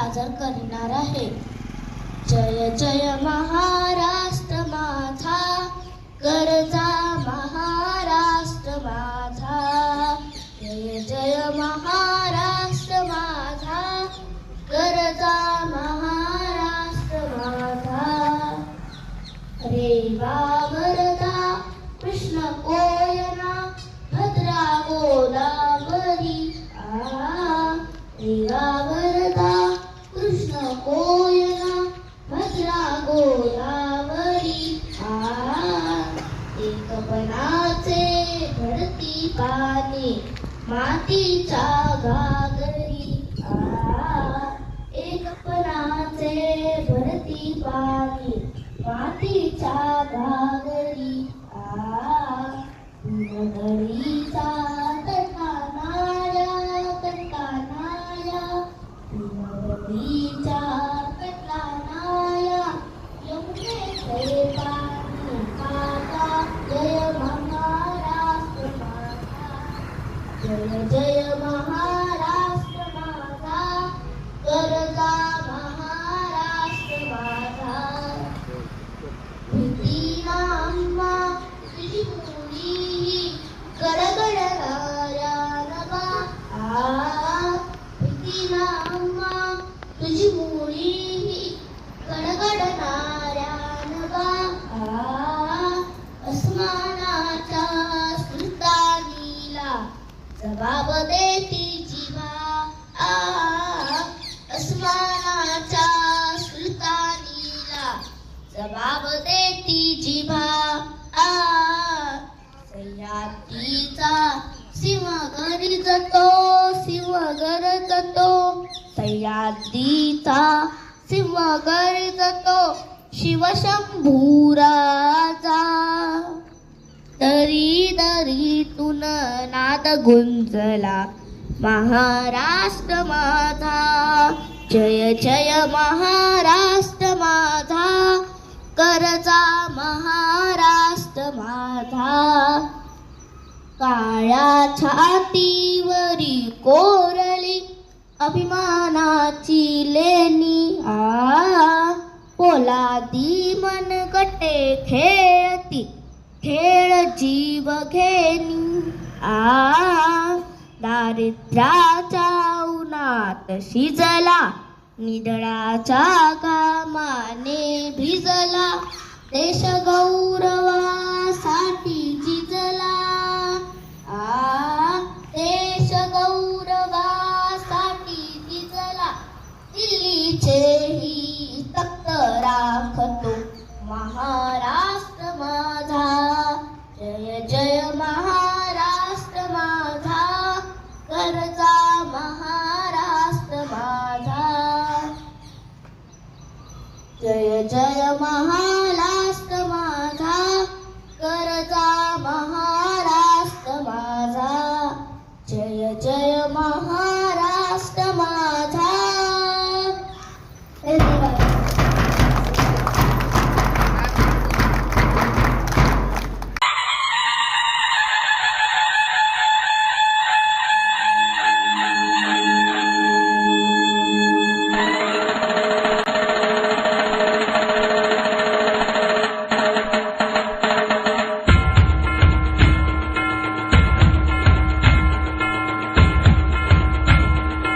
साजर करणार आहे. जय जय महाराष्ट्र माझा गरजा महाराष्ट्र माझा जय जय महाराष्ट्र माझा गरजा महाराष्ट्र माझा रेवा वरदा कृष्ण कोयना भद्रा गोदावरी आ. रेवा वरदा कृष्ण कोयना भद्रा गोदावरी आ एकपणाचे भरती पाणी मातीच्या घागरी. आ एकपणाचे भरती पाणी मातीच्या घागरी. जय जय महाराष्ट्र माझा गरजा महाराष्ट्र माझा भीती नाम्मा तुझी मुली गडगडणाऱ्या नवा. आ भीती नाम्मा तुझी मुली जबाब देती जीवा आ अस्मानाच्या सुलतानीला. जबाब देती जिभा आ सह्याद्रीचा सिंह गरजतो सिंह जातो सह्याद्रीचा सिंह जातो शिवशंभूराजा. दरी दरीतून नाद गुंजला. महाराष्ट्र माझा. जय जय महाराष्ट्र माझा. करजा महाराष्ट्र माझा. काळ्या छातीवरी कोरली अभिमानाची लेणी आ. पोलादी मनगटे खेळती खेळ जीव घेणी आ दारिद्र्याच्या उन्हात शिजला निदळाच्या कामाने भिजला. देश गौरवासाठी झिजला आ देश गौरवासाठी झिजला दिल्लीचेही तक्त राखतो महा जय जय महाराष्ट्र माधा करता महाराष्ट्र माझा. जय जय महाराष्ट्र माझा, करता महाराष्ट्र माधा जय जय महाराष्ट्र माझा. धन्यवाद.